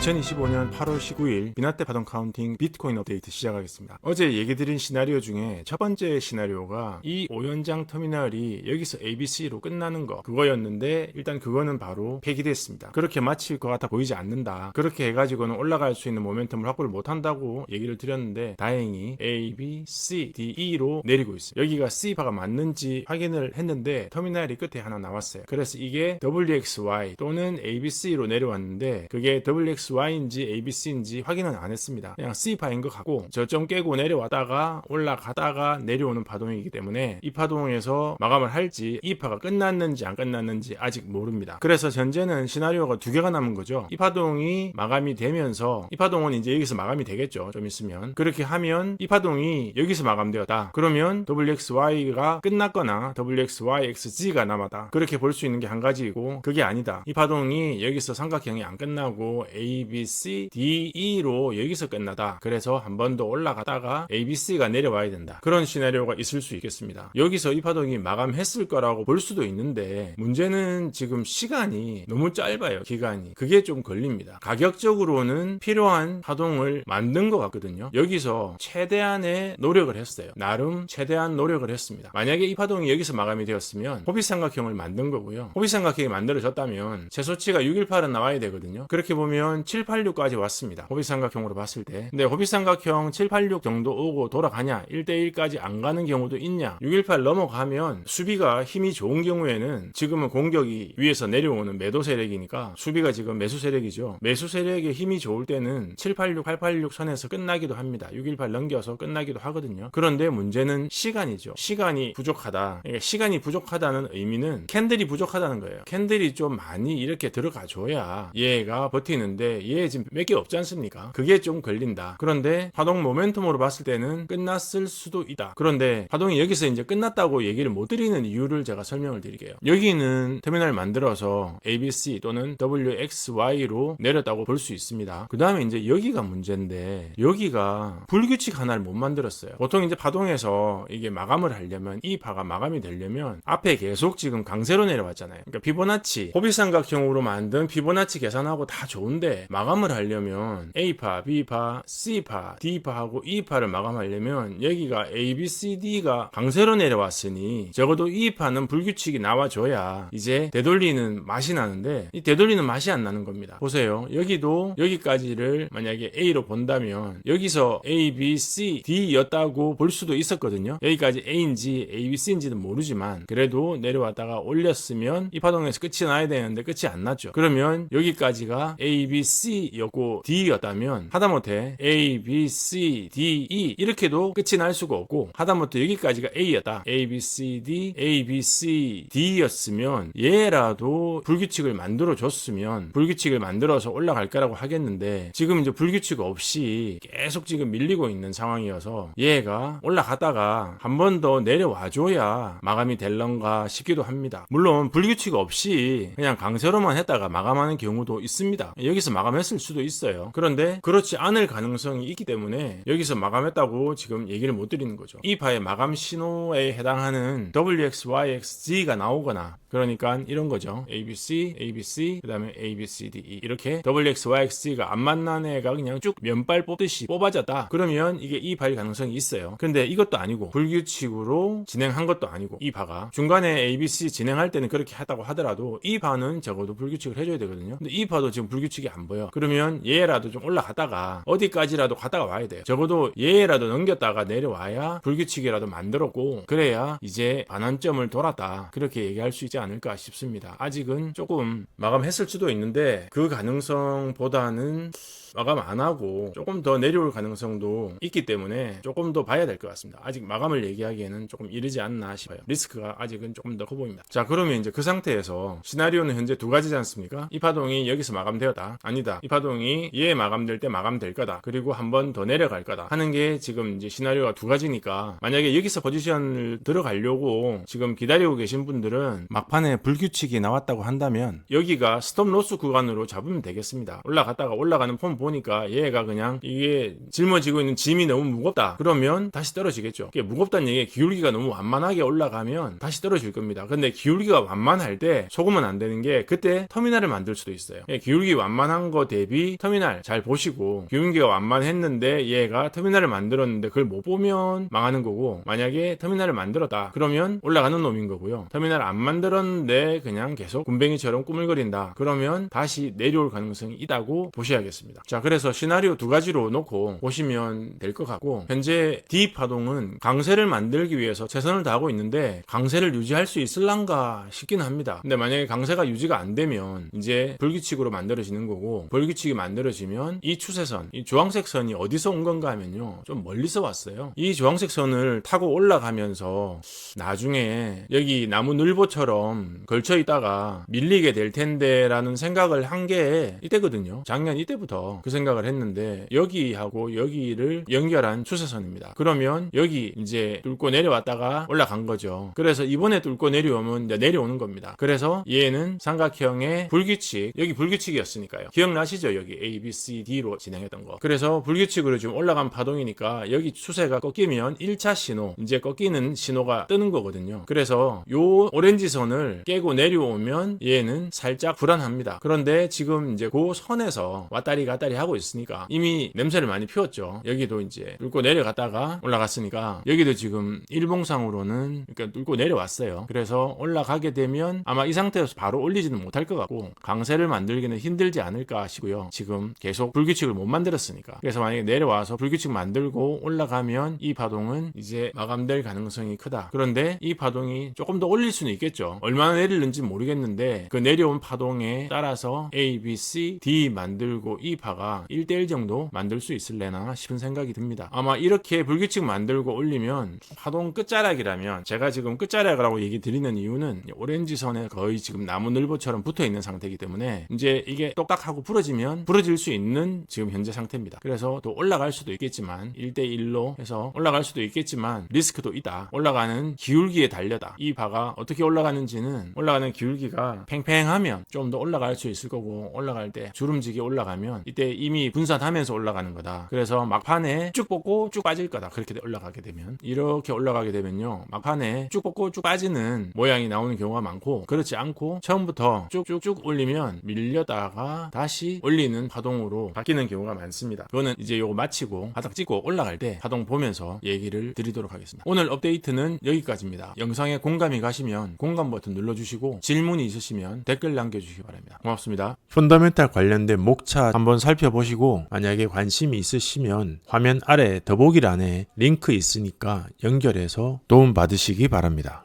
2025년 8월 19일 비나테 파동 카운팅 비트코인 업데이트 시작하겠습니다. 어제 얘기 드린 시나리오 중에 첫 번째 시나리오가 이 오연장 터미널이 여기서 ABC로 끝나는 거 그거였는데 일단 그거는 바로 폐기됐습니다. 그렇게 마칠 것 같아 보이지 않는다. 그렇게 해가지고는 올라갈 수 있는 모멘텀을 확보를 못한다고 얘기를 드렸는데 다행히 A, B, C, D, E로 내리고 있어요. 여기가 C바가 맞는지 확인을 했는데 터미널이 끝에 하나 나왔어요. 그래서 이게 WXY 또는 ABC로 내려왔는데 그게 WXY인지 ABC인지 확인은 안 했습니다. 그냥 C파인 것 같고 저점 깨고 내려왔다가 올라가다가 내려오는 파동이기 때문에 이 파동에서 마감을 할지 이 파가 끝났는지 안 끝났는지 아직 모릅니다. 그래서 현재는 시나리오가 두 개가 남은 거죠. 이 파동이 마감이 되면서 이 파동은 이제 여기서 마감이 되겠죠. 좀 있으면 그렇게 하면 이 파동이 여기서 마감되었다. 그러면 WXY가 끝났거나 WXYXG가 남았다. 그렇게 볼 수 있는 게 한 가지이고 그게 아니다. 이 파동이 여기서 삼각형이 안 끝나고 A, B, C, D, E로 여기서 끝나다. 그래서 한 번 더 올라가다가 A, B, C가 내려와야 된다. 그런 시나리오가 있을 수 있겠습니다. 여기서 이 파동이 마감했을 거라고 볼 수도 있는데 문제는 지금 시간이 너무 짧아요. 기간이. 그게 좀 걸립니다. 가격적으로는 필요한 파동을 만든 것 같거든요. 여기서 최대한의 노력을 했어요. 나름 최대한 노력을 했습니다. 만약에 이 파동이 여기서 마감이 되었으면 호빗삼각형을 만든 거고요. 호빗삼각형이 만들어졌다면 최소치가 618은 나와야 되거든요. 그렇게 보면 786까지 왔습니다. 호빗삼각형으로 봤을 때. 근데 호빗삼각형 786 정도 오고 돌아가냐? 1대1까지 안 가는 경우도 있냐? 618 넘어가면 수비가 힘이 좋은 경우에는 지금은 공격이 위에서 내려오는 매도 세력이니까 수비가 지금 매수 세력이죠. 매수 세력의 힘이 좋을 때는 786, 886 선에서 끝나기도 합니다. 618 넘겨서 끝나기도 하거든요. 그런데 문제는 시간이죠. 시간이 부족하다. 그러니까 시간이 부족하다는 의미는 캔들이 부족하다는 거예요. 캔들이 좀 많이 이렇게 들어가 줘야 얘가 버티는데 얘 지금 몇 개 없지 않습니까? 그게 좀 걸린다. 그런데 파동 모멘텀으로 봤을 때는 끝났을 수도 있다. 그런데 파동이 여기서 이제 끝났다고 얘기를 못 드리는 이유를 제가 설명을 드릴게요. 여기는 터미널 만들어서 ABC 또는 WXY로 내렸다고 볼 수 있습니다. 그 다음에 이제 여기가 문제인데 여기가 불규칙 하나를 못 만들었어요. 보통 이제 파동에서 이게 마감을 하려면 이 파가 마감이 되려면 앞에 계속 지금 강세로 내려왔잖아요. 그러니까 피보나치 호비삼각형으로 만든 피보나치 계산하고 다 좋은데 마감을 하려면 A파, B파, C파, D파하고 E파를 마감하려면 여기가 A, B, C, D가 강세로 내려왔으니 적어도 E파는 불규칙이 나와줘야 이제 되돌리는 맛이 나는데 이 되돌리는 맛이 안 나는 겁니다. 보세요. 여기도 여기까지를 만약에 A로 본다면 여기서 A, B, C, D였다고 볼 수도 있었거든요. 여기까지 A인지 A, B, C인지는 모르지만 그래도 내려왔다가 올렸으면 이 파동에서 끝이 나야 되는데 끝이 안 났죠. 그러면 여기까지가 A, B, C 였고 D였다면 하다못해 A, B, C, D, E 이렇게도 끝이 날 수가 없고 하다못해 여기까지가 A였다. A, B, C, D, A, B, C, D였으면 얘라도 불규칙을 만들어 줬으면 불규칙을 만들어서 올라갈 거라고 하겠는데 지금 이제 불규칙 없이 계속 지금 밀리고 있는 상황이어서 얘가 올라갔다가 한 번 더 내려와 줘야 마감이 될런가 싶기도 합니다. 물론 불규칙 없이 그냥 강세로만 했다가 마감하는 경우도 있습니다. 여기서 마감 했을 수도 있어요. 그런데 그렇지 않을 가능성이 있기 때문에 여기서 마감했다고 지금 얘기를 못 드리는 거죠. 이 파의 마감 신호에 해당하는 WXYXG가 나오거나 그러니까 이런 거죠. ABC, ABC, 그 다음에 ABCDE 이렇게 WXYXG가 안 만난 애가 그냥 쭉 면발 뽑듯이 뽑아졌다. 그러면 이게 이 파일 가능성이 있어요. 근데 이것도 아니고 불규칙으로 진행한 것도 아니고 이 파가 중간에 ABC 진행할 때는 그렇게 했다고 하더라도 이 파는 적어도 불규칙을 해줘야 되거든요. 근데 이 파도 지금 불규칙이 안 보여. 그러면 얘라도 좀 올라갔다가 어디까지라도 갔다가 와야 돼요. 적어도 얘라도 넘겼다가 내려와야 불규칙이라도 만들었고 그래야 이제 반환점을 돌았다. 그렇게 얘기할 수 있지 않을까 싶습니다. 아직은 조금 마감했을 수도 있는데 그 가능성보다는 마감 안 하고 조금 더 내려올 가능성도 있기 때문에 조금 더 봐야 될 것 같습니다. 아직 마감을 얘기하기에는 조금 이르지 않나 싶어요. 리스크가 아직은 조금 더 커 보입니다. 자, 그러면 이제 그 상태에서 시나리오는 현재 두 가지지 않습니까? 이 파동이 여기서 마감되었다. 아니 다. 이 파동이 얘 마감될 때 마감될 거다. 그리고 한 번 더 내려갈 거다. 하는 게 지금 이제 시나리오가 두 가지니까 만약에 여기서 포지션을 들어가려고 지금 기다리고 계신 분들은 막판에 불규칙이 나왔다고 한다면 여기가 스톱 로스 구간으로 잡으면 되겠습니다. 올라갔다가 올라가는 폼 보니까 얘가 그냥 이게 짊어지고 있는 짐이 너무 무겁다. 그러면 다시 떨어지겠죠. 이게 무겁다는 얘기 기울기가 너무 완만하게 올라가면 다시 떨어질 겁니다. 근데 기울기가 완만할 때 속으면 안 되는 게 그때 터미널을 만들 수도 있어요. 예, 기울기 완만한 거 대비 터미널 잘 보시고 기울기가 완만했는데 얘가 터미널을 만들었는데 그걸 못 보면 망하는 거고 만약에 터미널을 만들었다 그러면 올라가는 놈인 거고요. 터미널 안 만들었는데 그냥 계속 군뱅이처럼 꾸물거린다 그러면 다시 내려올 가능성이 있다고 보셔야겠습니다. 자 그래서 시나리오 두 가지로 놓고 보시면 될 것 같고 현재 D 파동은 강세를 만들기 위해서 최선을 다하고 있는데 강세를 유지할 수 있을란가 싶긴 합니다. 근데 만약에 강세가 유지가 안 되면 이제 불규칙으로 만들어지는 거고 불규칙이 만들어지면 이 추세선 이 주황색 선이 어디서 온 건가 하면요. 좀 멀리서 왔어요. 이 주황색 선을 타고 올라가면서 나중에 여기 나무 늘보처럼 걸쳐 있다가 밀리게 될 텐데라는 생각을 한 게 이때거든요. 작년 이때부터 그 생각을 했는데 여기하고 여기를 연결한 추세선입니다. 그러면 여기 이제 뚫고 내려왔다가 올라간 거죠. 그래서 이번에 뚫고 내려오면 내려오는 겁니다. 그래서 얘는 삼각형의 불규칙 여기 불규칙이었으니까요. 기억 나시죠? 여기 A, B, C, D로 진행했던 거. 그래서 불규칙으로 지금 올라간 파동이니까 여기 추세가 꺾이면 1차 신호 이제 꺾이는 신호가 뜨는 거거든요. 그래서 요 오렌지 선을 깨고 내려오면 얘는 살짝 불안합니다. 그런데 지금 이제 그 선에서 왔다리 갔다리 하고 있으니까 이미 냄새를 많이 피웠죠. 여기도 이제 뚫고 내려갔다가 올라갔으니까 여기도 지금 일봉상으로는 그러니까 뚫고 내려왔어요. 그래서 올라가게 되면 아마 이 상태에서 바로 올리지는 못할 것 같고 강세를 만들기는 힘들지 않을까 하시고요. 지금 계속 불규칙을 못 만들었으니까. 그래서 만약에 내려와서 불규칙 만들고 올라가면 이 파동은 이제 마감될 가능성이 크다. 그런데 이 파동이 조금 더 올릴 수는 있겠죠. 얼마나 내릴는지 모르겠는데 그 내려온 파동에 따라서 A, B, C, D 만들고 이 파가 1대1 정도 만들 수 있을래나 싶은 생각이 듭니다. 아마 이렇게 불규칙 만들고 올리면 파동 끝자락이라면 제가 지금 끝자락이라고 얘기 드리는 이유는 오렌지 선에 거의 지금 나무 늘보처럼 붙어 있는 상태이기 때문에 이제 이게 똑딱하고 부러지면 부러질 수 있는 지금 현재 상태입니다. 그래서 또 올라갈 수도 있겠지만 1대1로 해서 올라갈 수도 있겠지만 리스크도 있다. 올라가는 기울기에 달려다. 이 바가 어떻게 올라가는지는 올라가는 기울기가 팽팽하면 좀 더 올라갈 수 있을 거고 올라갈 때 주름지게 올라가면 이때 이미 분산하면서 올라가는 거다. 그래서 막판에 쭉 뽑고 쭉 빠질 거다. 그렇게 올라가게 되면 이렇게 올라가게 되면요. 막판에 쭉 뽑고 쭉 빠지는 모양이 나오는 경우가 많고 그렇지 않고 처음부터 쭉쭉쭉 올리면 밀려다가 다시 올리는 파동으로 바뀌는 경우가 많습니다. 그거는 이제 요거 마치고 바닥 찍고 올라갈 때 파동 보면서 얘기를 드리도록 하겠습니다. 오늘 업데이트는 여기까지입니다. 영상에 공감이 가시면 공감 버튼 눌러주시고 질문이 있으시면 댓글 남겨주시기 바랍니다. 고맙습니다. 펀더멘탈 관련된 목차 한번 살펴보시고 만약에 관심이 있으시면 화면 아래 더보기란에 링크 있으니까 연결해서 도움 받으시기 바랍니다.